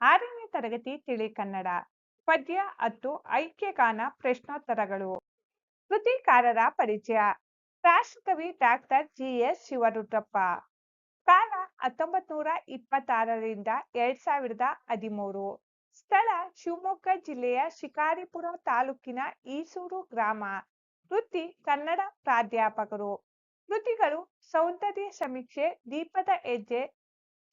ಆರನೇ ತರಗತಿ ತಿಳಿ ಕನ್ನಡ, ಪದ್ಯ ಹತ್ತು ಐಕ್ಯಗಾನ ಪ್ರಶ್ನೋತ್ತರಗಳು. ಕೃತಿಕಾರರ ಪರಿಚಯ. ರಾಷ್ಟ್ರಕವಿ ಡಾಕ್ಟರ್ ಜಿ ಎಸ್ ಶಿವರುದ್ರಪ್ಪ. ಕಾಲ ಹತ್ತೊಂಬತ್ ನೂರ ಇಪ್ಪತ್ತಾರರಿಂದ ಎರಡ್ ಸಾವಿರದ ಹದಿಮೂರು. ಸ್ಥಳ ಶಿವಮೊಗ್ಗ ಜಿಲ್ಲೆಯ ಶಿಕಾರಿಪುರ ತಾಲೂಕಿನ ಈಸೂರು ಗ್ರಾಮ. ವೃತ್ತಿ ಕನ್ನಡ ಪ್ರಾಧ್ಯಾಪಕರು. ಕೃತಿಗಳು ಸೌಂದರ್ಯ ಸಮೀಕ್ಷೆ, ದೀಪದ ಹೆಜ್ಜೆ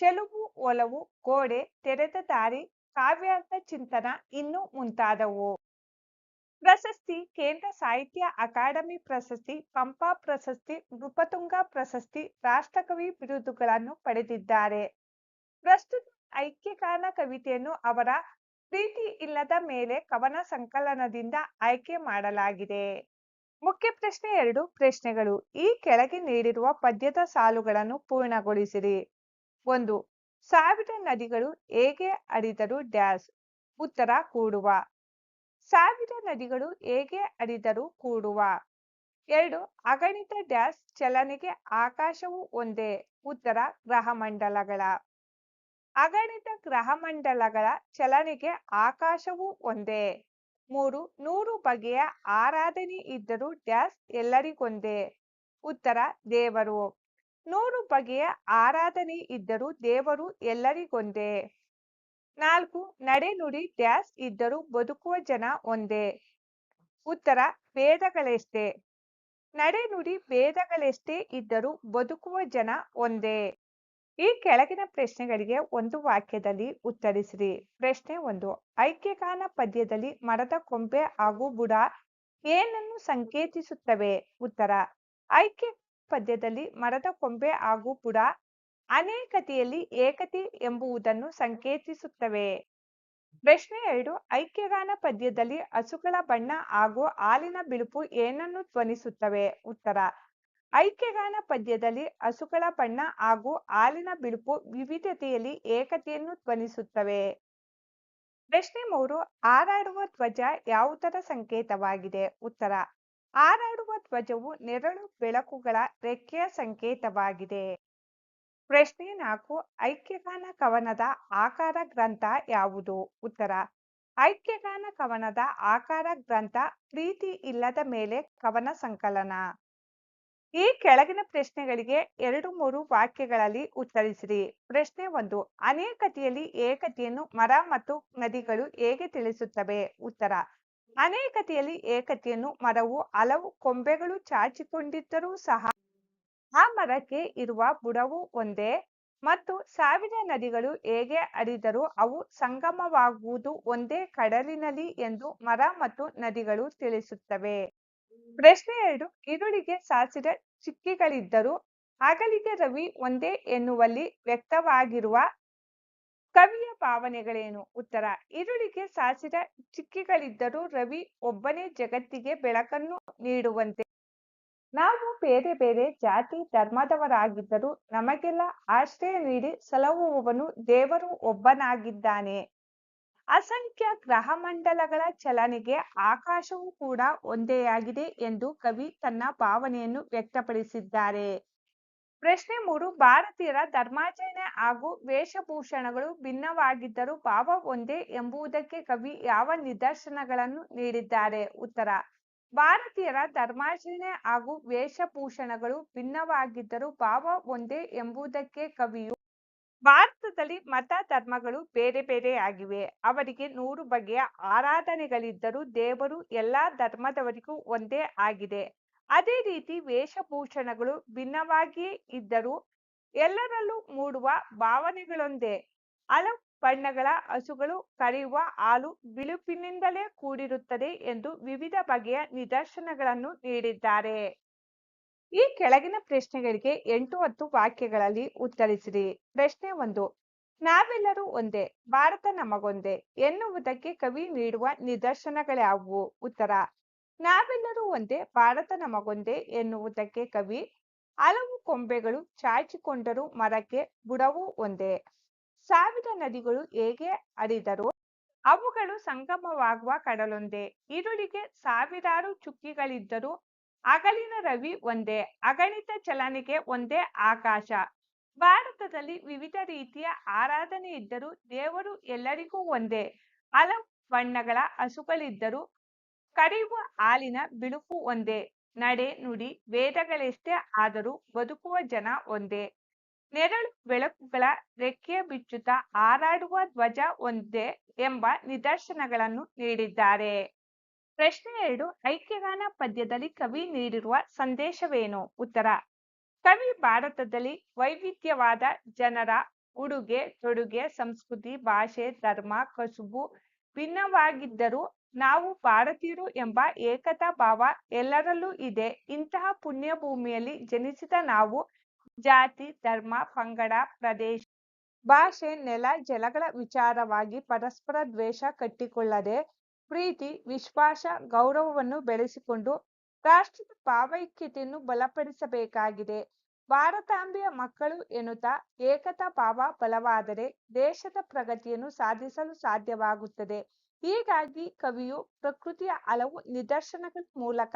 ಚೆಲುವು, ಒಲವು, ಗೋಡೆ, ತೆರೆದ ದಾರಿ, ಕಾವ್ಯಾರ್ಥ ಚಿಂತನ ಇನ್ನು ಮುಂತಾದವು. ಪ್ರಶಸ್ತಿ, ಕೇಂದ್ರ ಸಾಹಿತ್ಯ ಅಕಾಡೆಮಿ ಪ್ರಶಸ್ತಿ, ಪಂಪ ಪ್ರಶಸ್ತಿ, ನೃಪತುಂಗ ಪ್ರಶಸ್ತಿ, ರಾಷ್ಟ್ರಕವಿ ಬಿರುದುಗಳನ್ನು ಪಡೆದಿದ್ದಾರೆ. ಪ್ರಸ್ತುತ ಐಕ್ಯಗಾನ ಕವಿತೆಯನ್ನು ಅವರ ಪ್ರೀತಿ ಇಲ್ಲದ ಮೇಲೆ ಕವನ ಸಂಕಲನದಿಂದ ಆಯ್ಕೆ ಮಾಡಲಾಗಿದೆ. ಮುಖ್ಯ ಪ್ರಶ್ನೆ ಎರಡು ಪ್ರಶ್ನೆಗಳು. ಈ ಕೆಳಗೆ ನೀಡಿರುವ ಪದ್ಯದ ಸಾಲುಗಳನ್ನು ಪೂರ್ಣಗೊಳಿಸಿರಿ. ಒಂದು ಸಾವಿರ ನದಿಗಳು ಹೇಗೆ ಅಡಿದರು ಡ್ಯಾಶ್ ಉತ್ತರ ಕೂಡುವ. ಸಾವಿರ ನದಿಗಳು ಹೇಗೆ ಹರಿದರು ಕೂಡುವ. ಎರಡು, ಅಗಣಿತ ಡ್ಯಾಶ್ ಚಲನೆಗೆ ಆಕಾಶವು ಒಂದೇ, ಉತ್ತರ ಗ್ರಹಮಂಡಲಗಳ. ಅಗಣಿತ ಗ್ರಹಮಂಡಲಗಳ ಚಲನೆಗೆ ಆಕಾಶವು ಒಂದೇ. ಮೂರು, ನೂರು ಬಗೆಯ ಆರಾಧನೆ ಇದ್ದರೂ ಡ್ಯಾಶ್ ಎಲ್ಲರಿಗೊಂದೇ, ಉತ್ತರ ದೇವರು. ನೂರು ಬಗೆಯ ಆರಾಧನೆ ಇದ್ದರೂ ದೇವರು ಎಲ್ಲರಿಗೊಂದೇ. ನಾಲ್ಕು ನಡೆನುಡಿ ಡ್ಯಾಸ್ ಇದ್ದರೂ ಬದುಕುವ ಜನ ಒಂದೇ. ಉತ್ತರ, ಭೇದಗಳೆಷ್ಟೇ. ನಡೆನುಡಿ ಭೇದಗಳೆಷ್ಟೇ ಇದ್ದರೂ ಬದುಕುವ ಜನ ಒಂದೇ. ಈ ಕೆಳಗಿನ ಪ್ರಶ್ನೆಗಳಿಗೆ ಒಂದು ವಾಕ್ಯದಲ್ಲಿ ಉತ್ತರಿಸಿರಿ. ಪ್ರಶ್ನೆ ಒಂದು, ಐಕ್ಯಗಾನ ಪದ್ಯದಲ್ಲಿ ಮರದ ಕೊಂಬೆ ಹಾಗೂ ಬುಡ ಏನನ್ನು ಸಂಕೇತಿಸುತ್ತವೆ? ಉತ್ತರ, ಐಕ್ಯ ಪದ್ಯದಲ್ಲಿ ಮರದ ಕೊಂಬೆ ಹಾಗೂ ಬುಡ ಅನೇಕತೆಯಲ್ಲಿ ಏಕತೆ ಎಂಬುವುದನ್ನು ಸಂಕೇತಿಸುತ್ತವೆ. ಪ್ರಶ್ನೆ ಎರಡು, ಐಕ್ಯಗಾನ ಪದ್ಯದಲ್ಲಿ ಹಸುಗಳ ಬಣ್ಣ ಹಾಗೂ ಹಾಲಿನ ಬಿಳುಪು ಏನನ್ನು ಧ್ವನಿಸುತ್ತವೆ? ಉತ್ತರ, ಐಕ್ಯಗಾನ ಪದ್ಯದಲ್ಲಿ ಹಸುಗಳ ಬಣ್ಣ ಹಾಗೂ ಹಾಲಿನ ಬಿಳುಪು ವಿವಿಧತೆಯಲ್ಲಿ ಏಕತೆಯನ್ನು ಧ್ವನಿಸುತ್ತವೆ. ಪ್ರಶ್ನೆ ಮೂರು, ಹಾರಾಡುವ ಧ್ವಜ ಯಾವುದರ ಸಂಕೇತವಾಗಿದೆ? ಉತ್ತರ ಹಾರಾಡುವ ಧ್ವಜವು ನೆರಳು ಬೆಳಕುಗಳ ರೆಕ್ಕೆಯ ಸಂಕೇತವಾಗಿದೆ. ಪ್ರಶ್ನೆ ನಾಲ್ಕು, ಐಕ್ಯಗಾನ ಕವನದ ಆಕಾರ ಗ್ರಂಥ ಯಾವುದು? ಉತ್ತರ, ಐಕ್ಯಗಾನ ಕವನದ ಆಕಾರ ಗ್ರಂಥ ಪ್ರೀತಿ ಇಲ್ಲದ ಮೇಲೆ ಕವನ ಸಂಕಲನ. ಈ ಕೆಳಗಿನ ಪ್ರಶ್ನೆಗಳಿಗೆ ಎರಡು ಮೂರು ವಾಕ್ಯಗಳಲ್ಲಿ ಉತ್ತರಿಸಿರಿ. ಪ್ರಶ್ನೆ ಒಂದು, ಅನೇಕತೆಯಲ್ಲಿ ಏಕತೆಯನ್ನು ಮರ ಮತ್ತು ನದಿಗಳು ಹೇಗೆ ತಿಳಿಸುತ್ತವೆ? ಉತ್ತರ ಅನೇಕತೆಯಲ್ಲಿ ಏಕತೆಯನ್ನು, ಮರವು, ಹಲವು ಕೊಂಬೆಗಳು ಚಾಚಿಕೊಂಡಿದ್ದರೂ ಸಹ ಆ ಮರಕ್ಕೆ ಇರುವ ಬುಡವು ಒಂದೇ ಮತ್ತು ಸಾವಿರ ನದಿಗಳು ಹೇಗೆ ಹರಿದರೂ ಅವು ಸಂಗಮವಾಗುವುದು ಒಂದೇ ಕಡಲಿನಲ್ಲಿ ಎಂದು ಮರ ಮತ್ತು ನದಿಗಳು ತಿಳಿಸುತ್ತವೆ. ಪ್ರಶ್ನೆ ಎರಡು ಇರುಳಿಗೆ ಸಾಸಿದ ಚಿಕ್ಕಿಗಳಿದ್ದರೂ ಆಗಲಿಗೆ ರವಿ ಒಂದೇ ಎನ್ನುವಲ್ಲಿ ವ್ಯಕ್ತವಾಗಿರುವ ಕವಿಯ ಭಾವನೆಗಳೇನು? ಉತ್ತರ, ಇರುಳಿಗೆ ಸಾಸಿದ ಚಿಕ್ಕಿಗಳಿದ್ದರೂ ರವಿ ಒಬ್ಬನೇ ಜಗತ್ತಿಗೆ ಬೆಳಕನ್ನು ನೀಡುವಂತೆ. ನಾವು ಬೇರೆ ಬೇರೆ ಜಾತಿ ಧರ್ಮದವರಾಗಿದ್ದರೂ ನಮಗೆಲ್ಲ ಆಶ್ರಯ ನೀಡಿ ಸಲಹುವವನು ದೇವರು ಒಬ್ಬನಾಗಿದ್ದಾನೆ. ಅಸಂಖ್ಯ ಗ್ರಹಮಂಡಲಗಳ ಚಲನೆಗೆ ಆಕಾಶವೂ ಕೂಡ ಒಂದೇ ಆಗಿದೆ ಎಂದು ಕವಿ ತನ್ನ ಭಾವನೆಯನ್ನು ವ್ಯಕ್ತಪಡಿಸಿದ್ದಾರೆ. ಪ್ರಶ್ನೆ ಮೂರು, ಭಾರತೀಯರ ಧರ್ಮಾಚರಣೆ ಹಾಗೂ ವೇಷಭೂಷಣಗಳು ಭಿನ್ನವಾಗಿದ್ದರೂ ಭಾವ ಒಂದೇ ಎಂಬುದಕ್ಕೆ ಕವಿ ಯಾವ ನಿದರ್ಶನಗಳನ್ನು ನೀಡಿದ್ದಾರೆ? ಉತ್ತರ, ಭಾರತೀಯರ ಧರ್ಮಾಚರಣೆ ಹಾಗೂ ವೇಷಭೂಷಣಗಳು ಭಿನ್ನವಾಗಿದ್ದರೂ ಭಾವ ಒಂದೇ ಎಂಬುದಕ್ಕೆ ಕವಿಯು ಭಾರತದಲ್ಲಿ ಮತ ಧರ್ಮಗಳು ಬೇರೆ ಬೇರೆಯಾಗಿವೆ ಅವರಿಗೆ ನೂರು ಬಗೆಯ ಆರಾಧನೆಗಳಿದ್ದರೂ ದೇವರು ಎಲ್ಲಾ ಧರ್ಮದವರಿಗೂ ಒಂದೇ ಆಗಿದೆ. ಅದೇ ರೀತಿ ವೇಷಭೂಷಣಗಳು ಭಿನ್ನವಾಗಿಯೇ ಇದ್ದರೂ ಎಲ್ಲರಲ್ಲೂ ಮೂಡುವ ಭಾವನೆಗಳೊಂದೇ. ಹಲವು ಬಣ್ಣಗಳ ಹಸುಗಳು ಕರೆಯುವ ಹಾಲು ಬಿಳುಪಿನಿಂದಲೇ ಕೂಡಿರುತ್ತದೆ ಎಂದು ವಿವಿಧ ಬಗೆಯ ನಿದರ್ಶನಗಳನ್ನು ನೀಡಿದ್ದಾರೆ. ಈ ಕೆಳಗಿನ ಪ್ರಶ್ನೆಗಳಿಗೆ ಎಂಟು ಹತ್ತು ವಾಕ್ಯಗಳಲ್ಲಿ ಉತ್ತರಿಸಿರಿ. ಪ್ರಶ್ನೆ ಒಂದು, ನಾವೆಲ್ಲರೂ ಒಂದೇ, ಭಾರತ ನಮಗೊಂದೇ ಎನ್ನುವುದಕ್ಕೆ ಕವಿ ನೀಡುವ ನಿದರ್ಶನಗಳ್ಯಾವುವು ಉತ್ತರ ನಾವೆಲ್ಲರೂ ಒಂದೇ ಭಾರತ ನಮಗೊಂದೇ ಎನ್ನುವುದಕ್ಕೆ ಕವಿ. ಹಲವು ಕೊಂಬೆಗಳು ಚಾಚಿಕೊಂಡರೂ ಮರಕ್ಕೆ ಬುಡವೂ ಒಂದೇ. ಸಾವಿರ ನದಿಗಳು ಹೇಗೆ ಹರಿದರೂ ಅವುಗಳು ಸಂಗಮವಾಗುವ ಕಡಲೊಂದೇ. ಇರುಳಿಗೆ ಸಾವಿರಾರು ಚುಕ್ಕಿಗಳಿದ್ದರೂ ಅಗಲಿನ ರವಿ ಒಂದೇ, ಅಗಣಿತ ಚಲನೆಗೆ ಒಂದೇ ಆಕಾಶ. ಭಾರತದಲ್ಲಿ ವಿವಿಧ ರೀತಿಯ ಆರಾಧನೆ ಇದ್ದರೂ ದೇವರು ಎಲ್ಲರಿಗೂ ಒಂದೇ. ಹಲವು ಬಣ್ಣಗಳ ಹಸುಗಳಿದ್ದರೂ ಕರೆಯುವ ಹಾಲಿನ ಬಿಳುಪು ಒಂದೇ, ನಡೆ ನುಡಿ ವೇದಗಳೆಷ್ಟೇ ಆದರೂ ಬದುಕುವ ಜನ ಒಂದೇ. ನೆರಳು ಬೆಳಕುಗಳ ರೆಕ್ಕೆ ಬಿಚ್ಚುತ್ತ ಹಾರಾಡುವ ಧ್ವಜ ಒಂದೇ ಎಂಬ ನಿದರ್ಶನಗಳನ್ನು ನೀಡಿದ್ದಾರೆ. ಪ್ರಶ್ನೆ ಎರಡು, ಐಕ್ಯಗಾನ ಪದ್ಯದಲ್ಲಿ ಕವಿ ನೀಡಿರುವ ಸಂದೇಶವೇನು? ಉತ್ತರ, ಕವಿ ಭಾರತದಲ್ಲಿ ವೈವಿಧ್ಯವಾದ ಜನರ ಉಡುಗೆ ತೊಡುಗೆ, ಸಂಸ್ಕೃತಿ, ಭಾಷೆ, ಧರ್ಮ, ಕಸುಬು ಭಿನ್ನವಾಗಿದ್ದರೂ ನಾವು ಭಾರತೀಯರು ಎಂಬ ಏಕತಾ ಭಾವ ಎಲ್ಲರಲ್ಲೂ ಇದೆ. ಇಂತಹ ಪುಣ್ಯ ಭೂಮಿಯಲ್ಲಿ ಜನಿಸಿದ ನಾವು ಜಾತಿ, ಧರ್ಮ, ಪಂಗಡ, ಪ್ರದೇಶ, ಭಾಷೆ, ನೆಲ, ಜಲಗಳ ವಿಚಾರವಾಗಿ ಪರಸ್ಪರ ದ್ವೇಷ ಕಟ್ಟಿಕೊಳ್ಳದೆ ಪ್ರೀತಿ, ವಿಶ್ವಾಸ, ಗೌರವವನ್ನು ಬೆಳೆಸಿಕೊಂಡು ರಾಷ್ಟ್ರದ ಭಾವೈಕ್ಯತೆಯನ್ನು ಬಲಪಡಿಸಬೇಕಾಗಿದೆ. ಭಾರತಾಂಬೆಯ ಮಕ್ಕಳು ಎನ್ನುತ್ತಾ ಏಕತಾ ಭಾವ ಬಲವಾದರೆ ದೇಶದ ಪ್ರಗತಿಯನ್ನು ಸಾಧಿಸಲು ಸಾಧ್ಯವಾಗುತ್ತದೆ. ಹೀಗಾಗಿ ಕವಿಯು ಪ್ರಕೃತಿಯ ಹಲವು ನಿದರ್ಶನಗಳ ಮೂಲಕ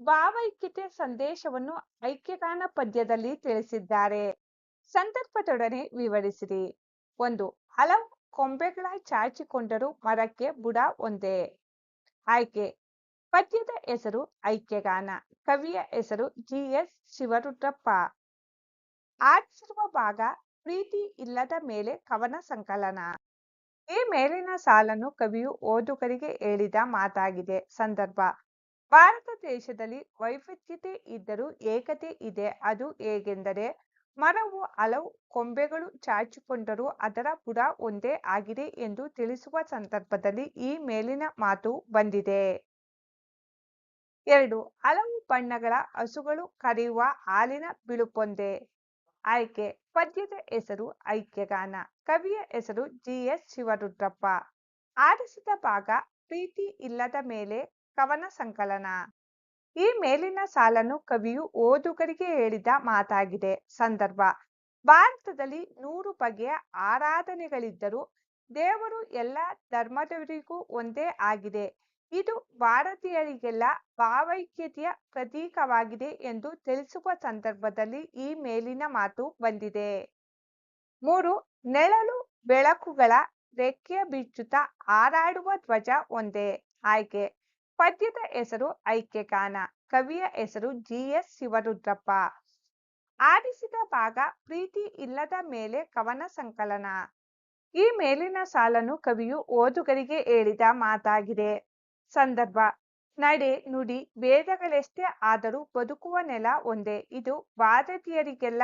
ಭಾವೈಕ್ಯತೆ ಸಂದೇಶವನ್ನು ಐಕ್ಯಗಾನ ಪದ್ಯದಲ್ಲಿ ತಿಳಿಸಿದ್ದಾರೆ. ಸಂದರ್ಭದೊಡನೆ ವಿವರಿಸಿರಿ. ಒಂದು, ಹಲವು ಕೊಂಬೆಗಳ ಚಾಚಿಕೊಂಡರೂ ಮರಕ್ಕೆ ಬುಡ ಒಂದೇ. ಆಯ್ಕೆ, ಪದ್ಯದ ಹೆಸರು ಐಕ್ಯಗಾನ, ಕವಿಯ ಹೆಸರು ಜಿ. ಎಸ್. ಶಿವರುದ್ರಪ್ಪ. ಆರಿಸಿರುವ ಭಾಗ, ಪ್ರೀತಿ ಇಲ್ಲದ ಮೇಲೆ ಕವನ ಸಂಕಲನ. ಈ ಮೇಲಿನ ಸಾಲನ್ನು ಕವಿಯು ಓದುಗರಿಗೆ ಹೇಳಿದ ಮಾತಾಗಿದೆ. ಸಂದರ್ಭ, ಭಾರತ ದೇಶದಲ್ಲಿ ವೈವಿಧ್ಯತೆ ಇದ್ದರೂ ಏಕತೆ ಇದೆ. ಅದು ಹೇಗೆಂದರೆ, ಮರವು ಹಲವು ಕೊಂಬೆಗಳು ಚಾಚಿಕೊಂಡರೂ ಅದರ ಬುಡ ಒಂದೇ ಆಗಿದೆ ಎಂದು ತಿಳಿಸುವ ಸಂದರ್ಭದಲ್ಲಿ ಈ ಮೇಲಿನ ಮಾತು ಬಂದಿದೆ. ಎರಡು, ಹಲವು ಬಣ್ಣಗಳ ಹಸುಗಳು ಕರೆಯುವ ಹಾಲಿನ ಬಿಳುಪೊಂದೆ. ಆಯ್ಕೆ ಪದ್ಯದ ಹೆಸರು ಐಕ್ಯಗಾನ ಕವಿಯ ಹೆಸರು ಜಿ ಎಸ್ ಶಿವರುದ್ರಪ್ಪ. ಆರಿಸಿದ ಭಾಗ, ಪ್ರೀತಿ ಇಲ್ಲದ ಮೇಲೆ ಕವನ ಸಂಕಲನ ಈ ಮೇಲಿನ ಸಾಲನ್ನು ಕವಿಯು ಓದುಗರಿಗೆ ಹೇಳಿದ ಮಾತಾಗಿದೆ. ಸಂದರ್ಭ, ಭಾರತದಲ್ಲಿ ನೂರು ಬಗೆಯ ಆರಾಧನೆಗಳಿದ್ದರೂ ದೇವರು ಎಲ್ಲ ಧರ್ಮದವರಿಗೂ ಒಂದೇ ಆಗಿದೆ. ಇದು ಭಾರತೀಯರಿಗೆಲ್ಲ ಭಾವೈಕ್ಯತೆಯ ಪ್ರತೀಕವಾಗಿದೆ ಎಂದು ತಿಳಿಸುವ ಸಂದರ್ಭದಲ್ಲಿ ಈ ಮೇಲಿನ ಮಾತು ಬಂದಿದೆ. ಮೂರು ನೆರಳು ಬೆಳಕುಗಳ ರೆಕ್ಕೆಯ ಬಿಚ್ಚುತ್ತ ಹಾರಾಡುವ ಧ್ವಜ ಒಂದೇ. ಆಯ್ಕೆ, ಪದ್ಯದ ಹೆಸರು ಐಕ್ಯಗಾನ, ಕವಿಯ ಹೆಸರು ಜಿ. ಎಸ್. ಶಿವರುದ್ರಪ್ಪ. ಆರಿಸಿದ ಭಾಗ, ಪ್ರೀತಿ ಇಲ್ಲದ ಮೇಲೆ ಕವನ ಸಂಕಲನ. ಈ ಮೇಲಿನ ಸಾಲನ್ನು ಕವಿಯು ಓದುಗರಿಗೆ ಹೇಳಿದ ಮಾತಾಗಿದೆ. ಸಂದರ್ಭ. ನಡೆ, ನುಡಿ ವೇದಗಳೆಷ್ಟೇ ಆದರೂ ಬದುಕುವ ನೆಲ ಒಂದೇ. ಇದು ಭಾರತೀಯರಿಗೆಲ್ಲ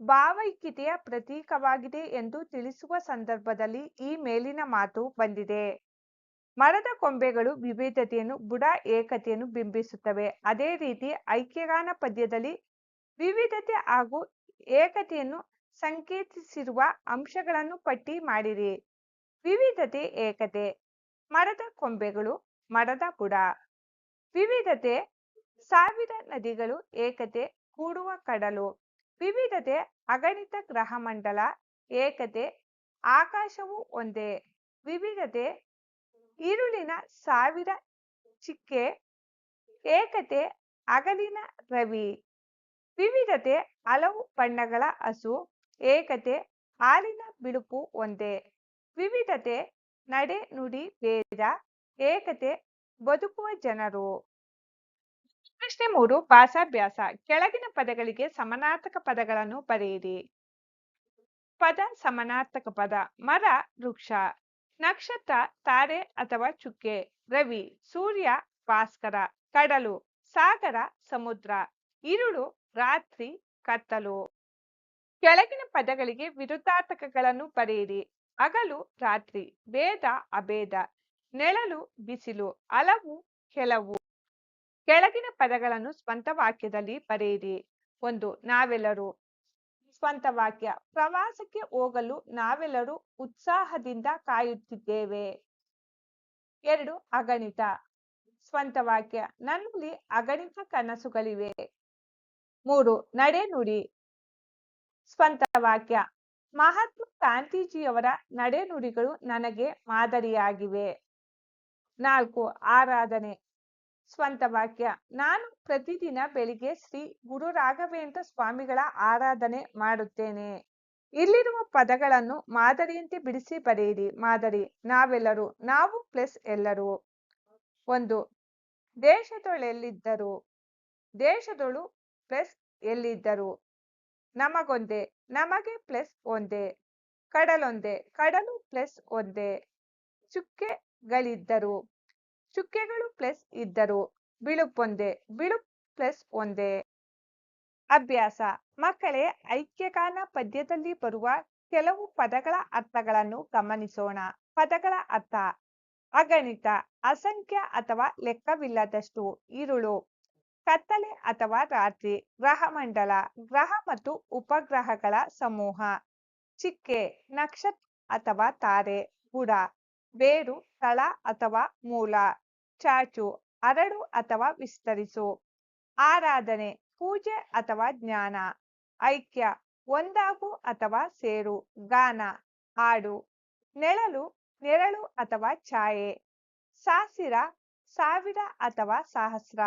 ಭಾವೈಕ್ಯತೆಯ ಪ್ರತೀಕವಾಗಿದೆ ಎಂದು ತಿಳಿಸುವ ಸಂದರ್ಭದಲ್ಲಿ ಈ ಮೇಲಿನ ಮಾತು ಬಂದಿದೆ. ಮರದ ಕೊಂಬೆಗಳು ವಿವಿಧತೆಯನ್ನು, ಬುಡ ಏಕತೆಯನ್ನು ಬಿಂಬಿಸುತ್ತವೆ. ಅದೇ ರೀತಿ ಐಕ್ಯಗಾನ ಪದ್ಯದಲ್ಲಿ ವಿವಿಧತೆ ಹಾಗೂ ಏಕತೆಯನ್ನು ಸಂಕೇತಿಸಿರುವ ಅಂಶಗಳನ್ನು ಪಟ್ಟಿ ಮಾಡಿರಿ ವಿವಿಧತೆ, ಏಕತೆ. ಮರದ ಕೊಂಬೆಗಳು ಮರದ ಬುಡ ವಿವಿಧತೆ ಸಾವಿರ ನದಿಗಳು ಏಕತೆ ಕೂಡುವ ಕಡಲು. ವಿವಿಧತೆ ಅಗಣಿತ ಗ್ರಹ ಮಂಡಲ ಏಕತೆ ಆಕಾಶವು ಒಂದೇ. ವಿವಿಧತೆ ಇರುಳಿನ ಸಾವಿರ ಚಿಕ್ಕೆ ಏಕತೆ ಅಗಲಿನ ರವಿ. ವಿವಿಧತೆ ಹಲವು ಬಣ್ಣಗಳ ಹಸು ಏಕತೆ ಹಾಲಿನ ಬಿಳುಪು ಒಂದೇ. ವಿವಿಧತೆ ನಡೆ ನುಡಿ ಭೇದ ಏಕತೆ ಬದುಕುವ ಜನರು. ಪ್ರಶ್ನೆ ಮೂರು, ಭಾಷಾಭ್ಯಾಸ. ಕೆಳಗಿನ ಪದಗಳಿಗೆ ಸಮಾನಾರ್ಥಕ ಪದಗಳನ್ನು ಬರೆಯಿರಿ. ಪದ ಸಮಾನಾರ್ಥಕ ಪದ. ಮರ, ವೃಕ್ಷ. ನಕ್ಷತ್ರ, ತಾರೆ ಅಥವಾ ಚುಕ್ಕೆ. ರವಿ, ಸೂರ್ಯ, ಭಾಸ್ಕರ. ಕಡಲು, ಸಾಗರ, ಸಮುದ್ರ. ಇರುಳು, ರಾತ್ರಿ, ಕತ್ತಲು. ಕೆಳಗಿನ ಪದಗಳಿಗೆ ವಿರುದ್ಧಾರ್ಥಕಗಳನ್ನು ಬರೆಯಿರಿ. ಹಗಲು, ರಾತ್ರಿ. ಭೇದ, ಅಭೇದ. ನೆಳಲು ಬಿಸಿಲು ಹಲವು ಕೆಲವು. ಕೆಳಗಿನ ಪದಗಳನ್ನು ಸ್ವಂತ ವಾಕ್ಯದಲ್ಲಿ ಬರೆಯಿರಿ. ಒಂದು, ನಾವೆಲ್ಲರೂ. ಸ್ವಂತ ವಾಕ್ಯ, ಪ್ರವಾಸಕ್ಕೆ ಹೋಗಲು ನಾವೆಲ್ಲರೂ ಉತ್ಸಾಹದಿಂದ ಕಾಯುತ್ತಿದ್ದೇವೆ. ಎರಡು, ಅಗಣಿತ. ಸ್ವಂತ ವಾಕ್ಯ, ನನ್ನಲ್ಲಿ ಅಗಣಿತ ಕನಸುಗಳಿವೆ. ಮೂರು ನಡೆನುಡಿ ಸ್ವಂತ ವಾಕ್ಯ, ಮಹಾತ್ಮ ಗಾಂಧೀಜಿಯವರ ನಡೆನುಡಿಗಳು ನನಗೆ ಮಾದರಿಯಾಗಿವೆ. ನಾಲ್ಕು ಆರಾಧನೆ. ಸ್ವಂತ ವಾಕ್ಯ. ನಾನು ಪ್ರತಿದಿನ ಬೆಳಿಗ್ಗೆ ಶ್ರೀ ಗುರು ರಾಘವೇಂದ್ರ ಸ್ವಾಮಿಗಳ ಆರಾಧನೆ ಮಾಡುತ್ತೇನೆ. ಇಲ್ಲಿರುವ ಪದಗಳನ್ನು ಮಾದರಿಯಂತೆ ಬಿಡಿಸಿ ಬರೆಯಿರಿ. ಮಾದರಿ, ನಾವೆಲ್ಲರೂ, ನಾವು ಪ್ಲಸ್ ಎಲ್ಲರೂ. ಒಂದು, ದೇಶದೊಳೆಲ್ಲಿದ್ದರು, ದೇಶದೊಳು ಪ್ಲಸ್ ಎಲ್ಲಿದ್ದರು, ನಮಗೊಂದೇ, ನಮಗೆ ಪ್ಲಸ್ ಒಂದೇ, ಕಡಲೊಂದೇ, ಕಡಲು ಪ್ಲಸ್ ಒಂದೇ ಚುಕ್ಕೆಗಳಿದ್ದರು ಚುಕ್ಕೆಗಳು ಪ್ಲಸ್ ಇದ್ದರು. ಬಿಳುಪೊಂದೇ ಬಿಳುಪ್ ಪ್ಲಸ್ ಒಂದೇ. ಅಭ್ಯಾಸ. ಮಕ್ಕಳೇ ಐಕ್ಯಗಾನ ಪದ್ಯದಲ್ಲಿ ಬರುವ ಕೆಲವು ಪದಗಳ ಅರ್ಥಗಳನ್ನು ಗಮನಿಸೋಣ. ಪದಗಳ ಅರ್ಥ. ಅಗಣಿತ, ಅಸಂಖ್ಯ ಅಥವಾ ಲೆಕ್ಕವಿಲ್ಲದಷ್ಟು. ಇರುಳು ಕತ್ತಲೆ ಅಥವಾ ರಾತ್ರಿ. ಗ್ರಹಮಂಡಲ ಗ್ರಹ ಮತ್ತು ಉಪಗ್ರಹಗಳ ಸಮೂಹ. ಚಿಕ್ಕೆ, ನಕ್ಷತ್ರ ಅಥವಾ ತಾರೆ, ಬುಡ. ಬೇರು, ತಳ ಅಥವಾ ಮೂಲ, ಚಾಚು, ಅರಳು ಅಥವಾ ವಿಸ್ತರಿಸು. ಆರಾಧನೆ, ಪೂಜೆ ಅಥವಾ ಜ್ಞಾನ, ಐಕ್ಯ, ಒಂದಾಗು ಅಥವಾ ಸೇರು, ಗಾನ, ಹಾಡು, ನೆಳಲು, ನೆರಳು ಅಥವಾ ಛಾಯೆ, ಸಾಸಿರ, ಸಾವಿರ ಅಥವಾ ಸಹಸ್ರ.